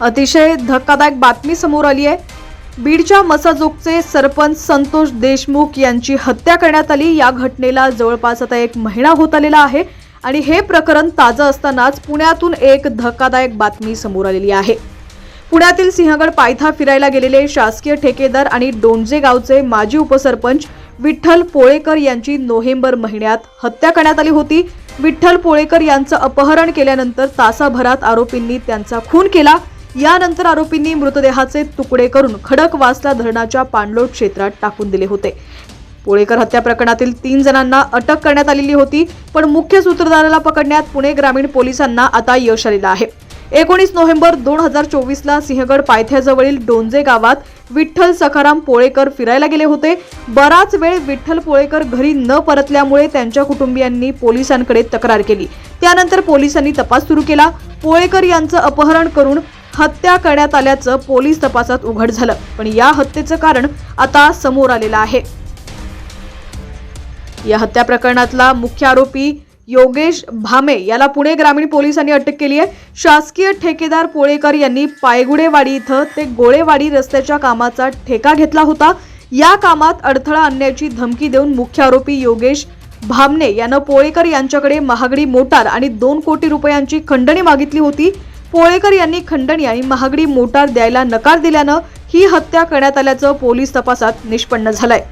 अतिशय धक्कादायक बातमी समोर आली आहे. बीडच्या मसाजोगचे सरपंच संतोष देशमुख यांची हत्या करण्यात आली. या घटनेला जवळपास आता एक महिना होत आलेला आहे आणि हे प्रकरण ताजं असतानाच पुण्यातून एक धक्कादायक बातमी समोर आलेली आहे. पुण्यातील सिंहगड पायथा फिरायला गेलेले शासकीय ठेकेदार आणि डोंजे गावचे माजी उपसरपंच विठ्ठल पोळेकर यांची नोव्हेंबर महिन्यात हत्या करण्यात आली होती. विठ्ठल पोळेकर यांचं अपहरण केल्यानंतर तासाभरात आरोपींनी त्यांचा खून केला. यानंतर आरोपींनी मृतदेहाचे तुकडे करून खडकवासला धरणाच्या पाणलोट क्षेत्रात टाकून दिले होते. पोळेकर हत्या प्रकरणातील तीन जणांना अटक करण्यात आलेली होती पण मुख्य सूत्रधाराला पकडण्यात पुणे ग्रामीण पोलिसांना आता यश आलेलं आहे. एकोणीस नोव्हेंबर दोन हजार चोवीसला सिंहगड पायथ्याजवळील डोंजे गावात विठ्ठल सखाराम पोळेकर फिरायला गेले होते. बराच वेळ विठ्ठल पोळेकर घरी न परतल्यामुळे त्यांच्या कुटुंबियांनी पोलिसांकडे तक्रार केली. त्यानंतर पोलिसांनी तपास सुरू केला. पोळेकर यांचं अपहरण करून हत्या करण्यात आल्याचं पोलीस तपासात उघड झालं. पण या हत्येचं कारण आता समोर आलेलं आहे. या हत्या प्रकरणातला मुख्य आरोपी योगेश भामे याला पुणे ग्रामीण पोलिसांनी अटक केली आहे. शासकीय ठेकेदार पोळेकर यांनी पायगुडेवाडी इथं ते गोळेवाडी रस्त्याच्या कामाचा ठेका घेतला होता. या कामात अडथळा आणण्याची धमकी देऊन मुख्य आरोपी योगेश भामने यानं पोळेकर यांच्याकडे महागडी मोटार आणि दोन कोटी रुपयांची खंडणी मागितली होती. पोळेकर यांनी खंडणी आणि महागडी मोटार द्यायला नकार दिल्यानं ही हत्या करण्यात आल्याचं पोलीस तपासात निष्पन्न झालंय.